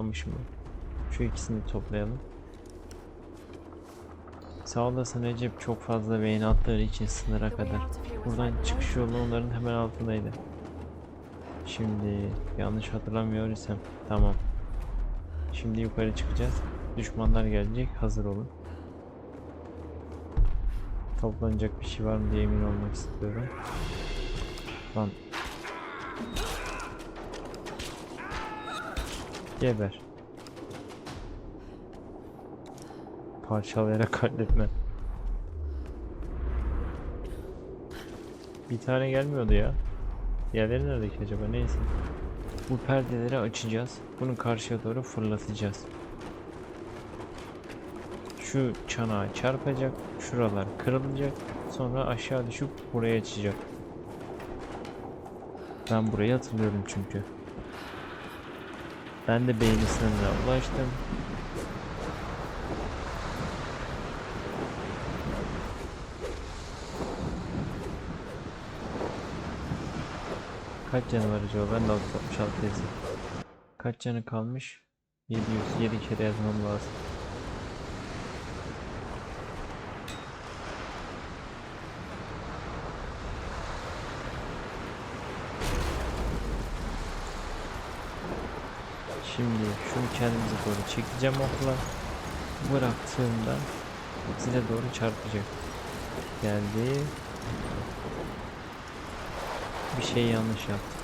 toplamışım ben. Şu ikisini toplayalım. Sağ olasın Recep çok fazla beğeni attığı için sınıra kadar. Buradan çıkış yolu onların hemen altındaydı. Şimdi yanlış hatırlamıyor isem tamam. Şimdi yukarı çıkacağız. Düşmanlar gelecek. Hazır olun. Toplanacak bir şey var mı diye emin olmak istiyorum. Lan. Geber. Parçalayarak halletme. Bir tane gelmiyordu ya. Diğerleri nerede ki acaba? Neyse. Bu perdeleri açacağız. Bunu karşıya doğru fırlatacağız. Şu çanağa çarpacak. Şuralar kırılacak. Sonra aşağı düşüp buraya açacak. Ben burayı hatırlıyorum çünkü. Ben de beğeni sınırına ulaştım. Kaç canı var acaba? Ben de 66 yazayım. Kaç canı kalmış? 700. 7 kere yazmam lazım. Şimdi şunu kendimize doğru çekeceğim okla. Bıraktığımda zile doğru çarpacak. Geldi. Bir şey yanlış yaptım.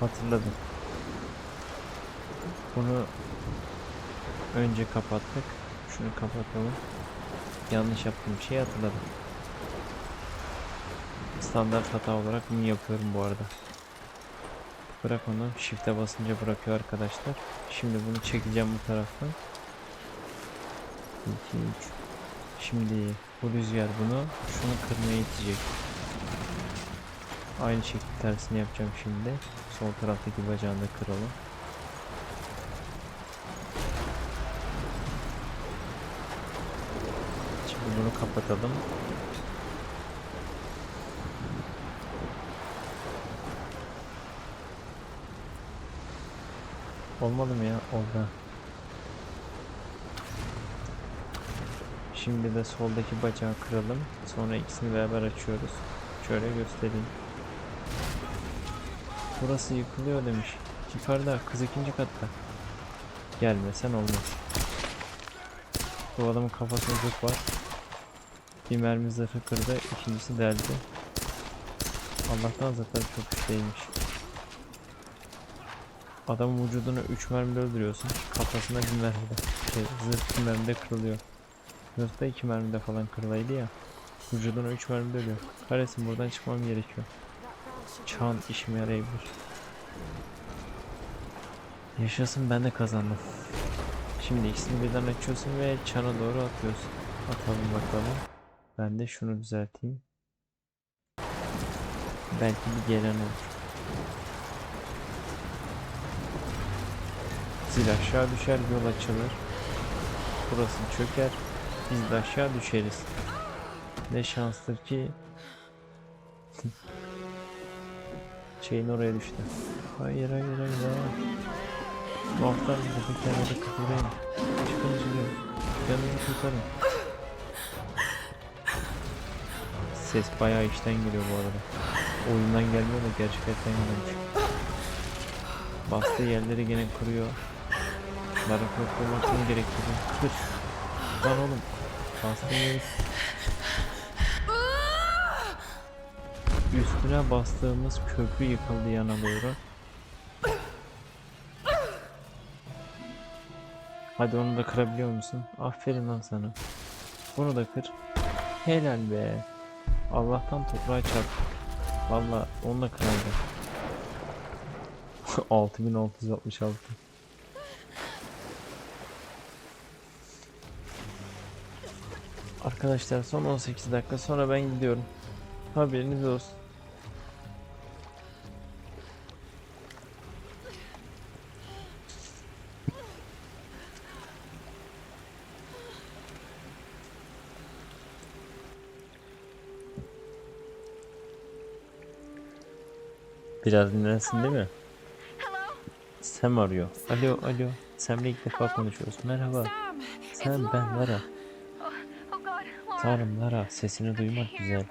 Hatırladım. Bunu önce kapattık. Şunu kapatalım. Yanlış yaptığım şeyi hatırladım. Standart hata olarak bunu yapıyorum bu arada. Bırak onu. Shift'e basınca bırakıyor arkadaşlar. Şimdi bunu çekeceğim bu taraftan. 2 3 Şimdi bu rüzgar bunu şunu kırmaya itecek. Aynı şekilde tersini yapacağım şimdi. Sol taraftaki bacağını da kıralım. Şimdi bunu kapatalım. Olmadı mı ya? Oldu. Şimdi de soldaki bacağı kıralım. Sonra ikisini beraber açıyoruz. Şöyle göstereyim. Burası yıkılıyor demiş. Yukarıda kız ikinci katta. Gelmesen olmaz. Bu adamın kafasında zırh var. Bir mermi zırhı kırdı. ikincisi deldi. Allah'tan zırhları çok güçlüymüş. Adamın vücudunu 3 mermide öldürüyorsun. Kafasına bir mermide. Şey, zırh bir mermide kırılıyor. Zırhta 2 mermide falan kırılaydı ya. Vücuduna 3 mermide ölüyor. Kahretsin buradan çıkmam gerekiyor. Çan işime yarayabilir. Yaşasın ben de kazandım. Şimdi ikisini birden açıyorsun ve çana doğru atıyorsun. Atalım bakalım. Ben de şunu düzelteyim. Belki bir gelen olur. Zil aşağı düşer yol açılır. Burası çöker. Biz de aşağı düşeriz. Ne şanstır ki şeyin oraya düştü. Hayır hayır hayır. hayır. Muhtar burada kenara kıpırdayın. Çıkın zilio. Canını kurtarın. Ses bayağı içten geliyor bu arada. Oyundan gelmiyor da gerçekten geliyormuş. Bastığı yerleri gene kırıyor. Lara kurtulmasını gerektiriyor. Kır. Lan oğlum. Bastığın yeri Üstüne bastığımız köprü yıkıldı yana doğru. Hadi onu da kırabiliyor musun? Aferin lan sana. Bunu da kır. Helal be. Allah'tan toprağa çarptık. Valla onu da kırardı. 6666 Arkadaşlar son 18 dakika sonra ben gidiyorum. Haberiniz olsun. Biraz dinlensin değil mi? Sam arıyor. Alo alo. Sam'le ilk defa konuşuyoruz. Merhaba. Sam, ben. Lara. Oh, oh God, Laura. Tanrım Lara. Sesini duymak güzel.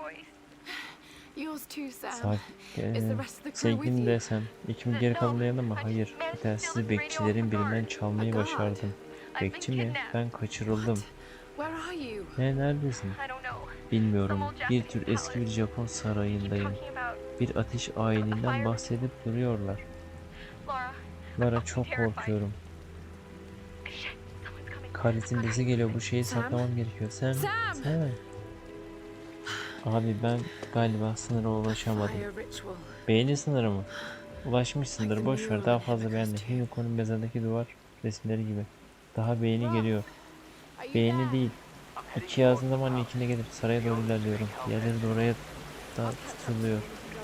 you? de Sam. İkimiz geri kalanlarında mı? Hayır. Bir telsizi bekçilerin birinden çalmayı başardım. Bekçi mi? Ben kaçırıldım. Ne neredesin? Bilmiyorum. Bir tür eski bir Japon sarayındayım. Bir ateş ayininden bahsedip duruyorlar. Lara çok korkuyorum. Kaletin sesi geliyor. Bu şeyi Sam? saklamam gerekiyor. Sam. Sam! Sam. Abi ben galiba sınıra ulaşamadım. Beğeni sınırı mı? Ulaşmışsındır. Boş ver. Daha fazla beğenme. Himiko'nun mezardaki duvar resimleri gibi. Daha beğeni geliyor. Beğeni değil. İki yazdığın zaman ilkine gelip saraya doğru ilerliyorum. Diğerleri de oraya da tutuluyor.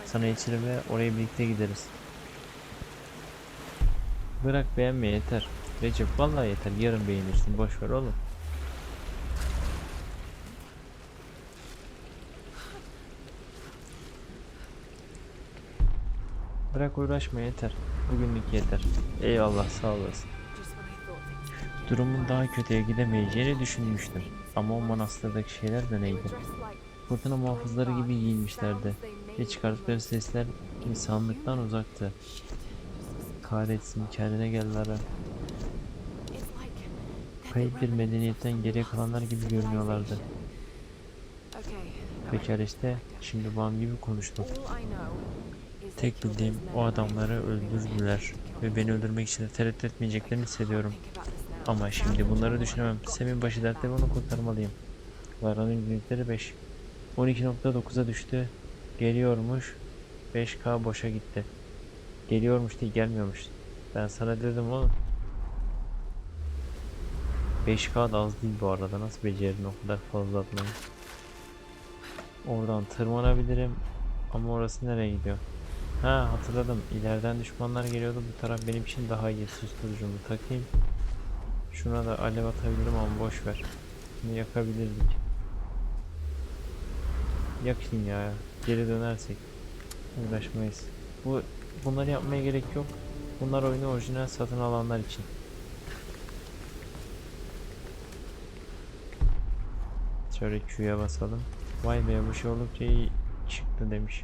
Sana içeri ve oraya birlikte gideriz. Bırak beğenme yeter. Recep vallahi yeter. Yarın beğenirsin. Boş ver oğlum. Bırak uğraşma yeter. Bugünlük yeter. Eyvallah sağ olasın. Durumun daha kötüye gidemeyeceğini düşünmüştüm. Ama o manastırdaki şeyler de neydi? Fırtına muhafızları gibi giyinmişlerdi ve çıkardıkları sesler insanlıktan uzaktı. Kahretsin kendine gel Lara. Kayıp bir medeniyetten geriye kalanlar gibi görünüyorlardı. Pekala işte şimdi babam gibi konuştum. Tek bildiğim o adamları öldürdüler ve beni öldürmek için de tereddüt etmeyeceklerini hissediyorum. Ama şimdi bunları düşünemem. Sem'in başı dertte onu kurtarmalıyım. Lara'nın günlükleri 5. 12.9'a düştü. Geliyormuş. 5K boşa gitti. Geliyormuş değil gelmiyormuş. Ben sana dedim oğlum. 5K da az değil bu arada. Nasıl becerdin o kadar fazla atmayı? Oradan tırmanabilirim. Ama orası nereye gidiyor? Ha hatırladım. İleriden düşmanlar geliyordu. Bu taraf benim için daha iyi. Susturucumu takayım. Şuna da alev atabilirim ama boş ver. Bunu yakabilirdik. Yakayım ya. Geri dönersek uğraşmayız. Bu bunları yapmaya gerek yok. Bunlar oyunu orijinal satın alanlar için. Şöyle Q'ya basalım. Vay be bu şey oldukça iyi çıktı demiş.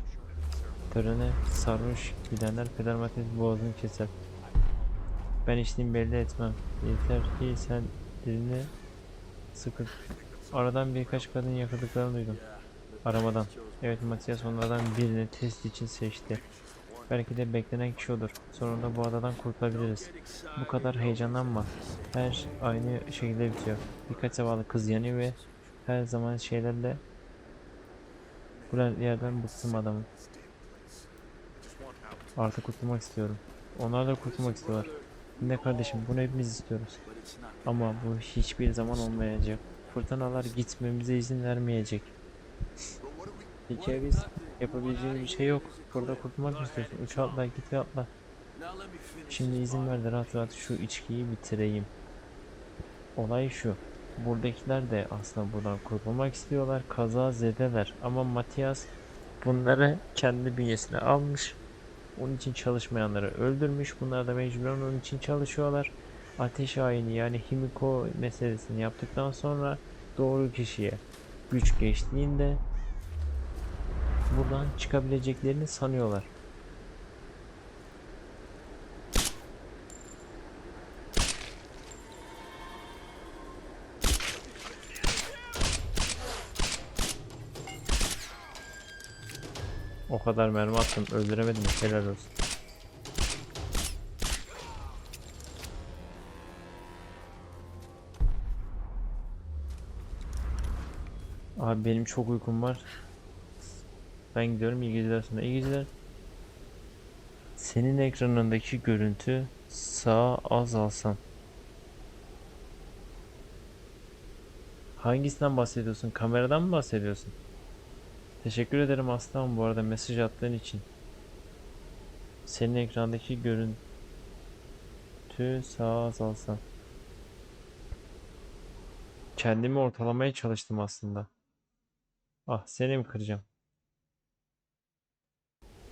Törene sarhoş gidenler peder maddesi boğazını keser. Ben içtiğimi belli etmem. Yeter ki sen dilini sıkı. Aradan birkaç kadın yakaladıklarını duydum. Aramadan. Evet Matias onlardan birini test için seçti. Belki de beklenen kişi odur. Sonunda bu adadan kurtulabiliriz. Bu kadar heyecanlanma. Her aynı şekilde bitiyor. Birkaç zavallı kız yanıyor ve her zaman şeylerle bu yerden bıktım adamın. Artık kurtulmak istiyorum. Onlar da kurtulmak istiyorlar. Ne kardeşim bunu hepimiz istiyoruz. Ama bu hiçbir zaman olmayacak. Fırtınalar gitmemize izin vermeyecek. Peki biz yapabileceğimiz bir şey yok. Burada kurtulmak mı istiyorsun? Uç atla git ve atla. Şimdi izin ver de rahat rahat şu içkiyi bitireyim. Olay şu. Buradakiler de aslında buradan kurtulmak istiyorlar. Kaza zedeler. Ama Matias bunları kendi bünyesine almış. Onun için çalışmayanları öldürmüş. Bunlar da mecburen onun için çalışıyorlar. Ateş ayini yani Himiko meselesini yaptıktan sonra doğru kişiye güç geçtiğinde buradan çıkabileceklerini sanıyorlar. O kadar mermi attım öldüremedim helal olsun. Abi benim çok uykum var. Ben gidiyorum iyi geceler sana. İyi geceler. Senin ekranındaki görüntü sağa az alsan. Hangisinden bahsediyorsun? Kameradan mı bahsediyorsun? Teşekkür ederim aslan bu arada mesaj attığın için. Senin ekrandaki görüntü sağa azalsan. Kendimi ortalamaya çalıştım aslında. Ah seni mi kıracağım?